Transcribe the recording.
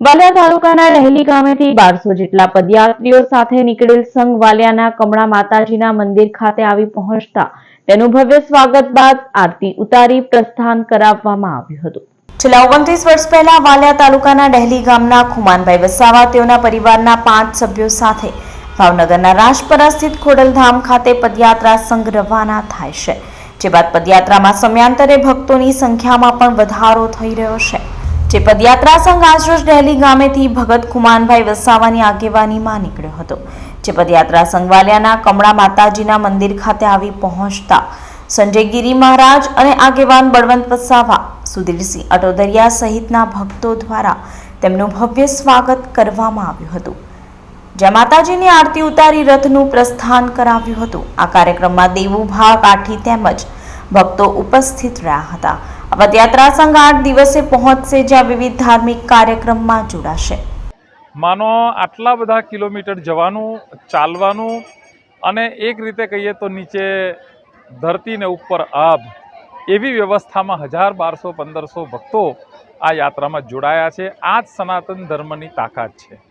વાલિયા તાલુકાના રહેલી ગામેથી બારસો જેટલા પદયાત્રીઓ સાથે નીકળેલ સંઘ વાલિયાના કમળા માતાજીના મંદિર ખાતે આવી પહોંચતા તેનું ભવ્ય સ્વાગત બાદ આરતી ઉતારી પ્રસ્થાન કરાવવામાં આવ્યું હતું. છેલ્લા ઓગણત્રીસ વર્ષ પહેલા વાલિયા તાલુકાના ડહેલી ગામના ખુમાનભાઈ વસાવા તેઓના પરિવારના પાંચ સભ્યો સાથે ભાવનગરના રાજપરા સ્થિત ખોડલધામ ખાતે પદયાત્રા સંઘ રવાના થાય છે. જે બાદ પદયાત્રામાં સમયાંતરે ભક્તોની સંખ્યામાં પણ વધારો થઈ રહ્યો છે. જે પદયાત્રા સંઘ આજરોજ ડહેલી ગામેથી ભગત ખુમાનભાઈ વસાવાની આગેવાનીમાં નીકળ્યો હતો. જે પદયાત્રા સંઘવાલિયાના કમળા માતાજીના મંદિર ખાતે આવી પહોંચતા સંજય ગીરી મહારાજ અને આગેવાન બળવંત વસાવા, સુધીરસિંહ અટોદરિયા સહિતના ભક્તો દ્વારા તેમનું ભવ્ય સ્વાગત કરવામાં આવ્યું હતું. જ્યાં માતાજીની આરતી ઉતારી રથનું પ્રસ્થાન કરાવ્યું હતું. આ કાર્યક્રમમાં દેવુભા કાઠી તેમજ ભક્તો ઉપસ્થિત રહ્યા હતા. આ પદયાત્રા સંઘ આઠ દિવસે પહોંચશે, જ્યાં વિવિધ ધાર્મિક કાર્યક્રમમાં જોડાશે. માનો આટલા બધા કિલોમીટર જવાનું, ચાલવાનું અને એક રીતે કહીએ તો નીચે ધરતીને ઉપર આભ, એવી વ્યવસ્થામાં હજાર બારસો, પંદરસો ભક્તો આ યાત્રામાં જોડાયા છે. આ જ સનાતન ધર્મની તાકાત છે.